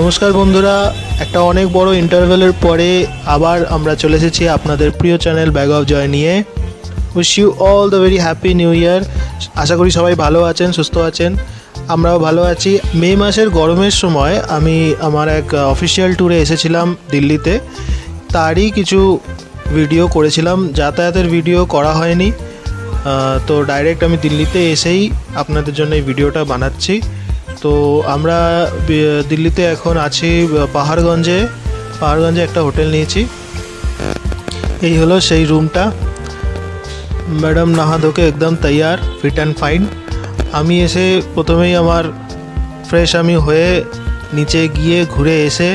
নমস্কার বন্ধুরা, একটা অনেক বড় ইন্টারভেলের পরে আবার আমরা চলে এসেছি আপনাদের প্রিয় চ্যানেল ব্যাগ অফ জয় নিয়ে। Wish you all the very happy new year আশা করি সবাই ভালো আছেন, সুস্থ আছেন। আমরাও ভালো আছি। মে মাসের গরমের সময় আমি আমার এক অফিসিয়াল ট্যুরে এসেছিলাম দিল্লিতে। তারই কিছু ভিডিও করেছিলাম। যাতায়াতের ভিডিও করা হয়নি। তো ডাইরেক্ট আমি দিল্লিতে এসেই আপনাদের জন্য এই ভিডিওটা বানাচ্ছি। তো আমরা দিল্লিতে এখন আছি পাহাড়গঞ্জে। পাহাড়গঞ্জে একটা হোটেল নিয়েছি। এই হলো সেই রুমটা। ম্যাডাম নাহা ধোকে একদম তৈয়ার, ফিট অ্যান্ড ফাইন। আমি এসে প্রথমেই আমার ফ্রেশ আমি হয়ে নিচে গিয়ে ঘুরে এসে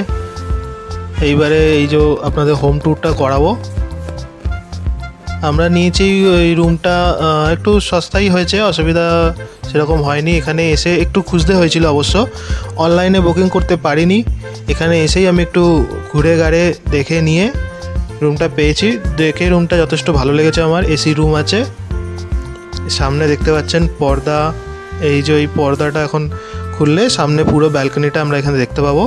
এইবারে এই যে আপনাদের হোম ট্যুরটা করাবো। আমরা নিয়েছি ওই রুমটা একটু সস্তাই হয়েছে, অসুবিধা সেরকম হয়নি। এখানে এসে একটু খুঁজতে হয়েছিল অবশ্য। অনলাইনে বুকিং করতে পারিনি। এখানে এসেই আমি একটু ঘুরে গাড়ে দেখে নিয়ে রুমটা পেয়েছি। দেখে রুমটা যথেষ্ট ভালো লেগেছে আমার। এসি রুম আছে। সামনে দেখতে পাচ্ছেন পর্দা। এই যে এই পর্দাটা এখন খুললে সামনে পুরো ব্যালকনিটা আমরা এখানে দেখতে পাবো।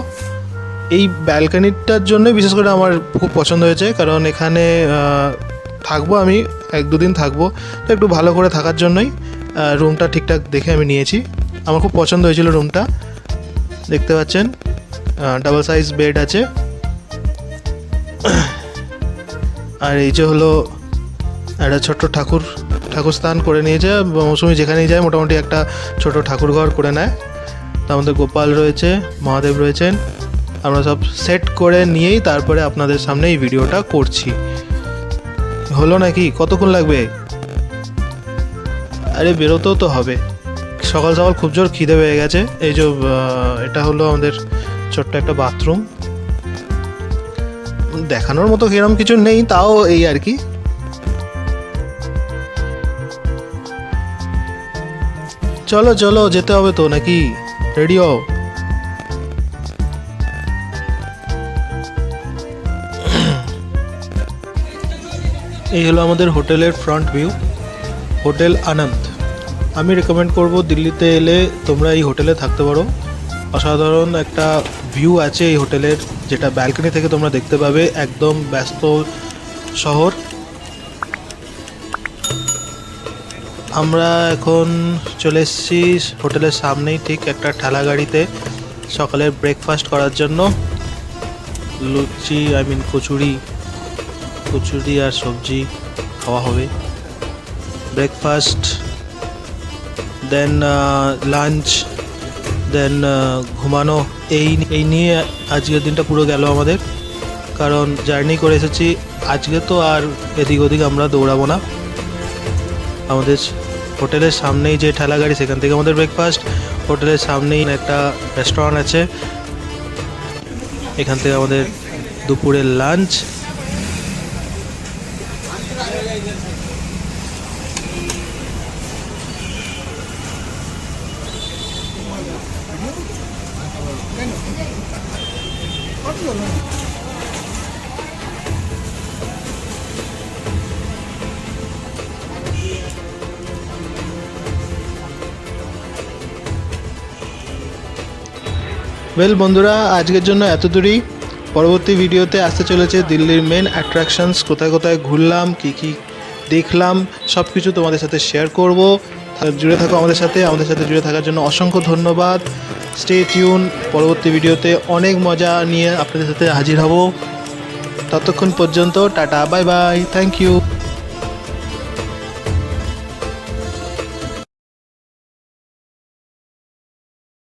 এই ব্যালকনিটার জন্য বিশেষ করে আমার খুব পছন্দ হয়েছে। কারণ এখানে থাকব আমি, এক দুদিন থাকব। তো একটু ভালো করে থাকার জন্যই রুমটা ঠিকঠাক দেখে আমি নিয়েছি। আমার খুব পছন্দ হয়েছিল রুমটা দেখতে পাচ্ছেন ডাবল সাইজ বেড আছে। আর এই যে হলো, একটা ছোট্ট ঠাকুর ঠাকুর স্থান করে নিয়েছে। মৌসুমি যেখানেই যায়, মোটামুটি একটা ছোট ঠাকুর ঘর করে নেয়। তার মধ্যে গোপাল রয়েছে, মহাদেব রয়েছেন। আমরা সব সেট করে নিয়েই তারপরে আপনাদের সামনে এই ভিডিওটা করছি। হলো নাকি? কতক্ষণ লাগবে? আরে বেরোতেও তো হবে। সকাল সকাল খুব জোর খিদে পেয়ে গেছে। এই যে এটা হলো আমাদের ছোট্ট একটা বাথরুম। দেখানোর মতো সেরকম কিছু নেই, তাও এই আর কি। চলো চলো, যেতে হবে তো নাকি? রেডি হও। এই হলো আমাদের হোটেলের ফ্রন্ট ভিউ হোটেল আনন্দ। আমি রেকমেন্ড করব দিল্লিতে এলে তোমরা এই হোটেলে থাকতে পারো। অসাধারণ একটা ভিউ আছে এই হোটেলের, যেটা ব্যালকনি থেকে তোমরা দেখতে পাবে, একদম ব্যস্ত শহর। আমরা এখন চলে এসেছি হোটেলের সামনেই, ঠিক একটা ঠেলা গাড়িতে, সকালের ব্রেকফাস্ট করার জন্য। লুচি আই মিন কচুরি। কচুরি আর সবজি খাওয়া হবে। ব্রেকফাস্ট দেন লাঞ্চ দেন ঘুমানো। এই এই নিয়ে আজকের দিনটা পুরো গেল আমাদের। কারণ জার্নি করে এসেছি। আজকে তো আর এদিক ওদিক আমরা দৌড়াবো না। আমাদের হোটেলের সামনেই যে ঠেলা গাড়ি, সেখান থেকে আমাদের ব্রেকফাস্ট হোটেলের সামনেই একটা রেস্টুরেন্ট আছে। এখান থেকে আমাদের দুপুরের লাঞ্চ ওয়েল বন্ধুরা, আজকের জন্য এত দূরই পরবর্তী ভিডিওতে আসতে চলেছে দিল্লির মেন অ্যাট্রাকশনস কোথায় কোথায় ঘুরলাম, কী কী দেখলাম সব কিছু তোমাদের সাথে শেয়ার করব। জুড়ে থাকো আমাদের সাথে। আমাদের সাথে জুড়ে থাকার জন্য অসংখ্য ধন্যবাদ। স্টে টিউন পরবর্তী ভিডিওতে অনেক মজা নিয়ে আপনাদের সাথে হাজির হব। ততক্ষণ পর্যন্ত tata bye bye thank you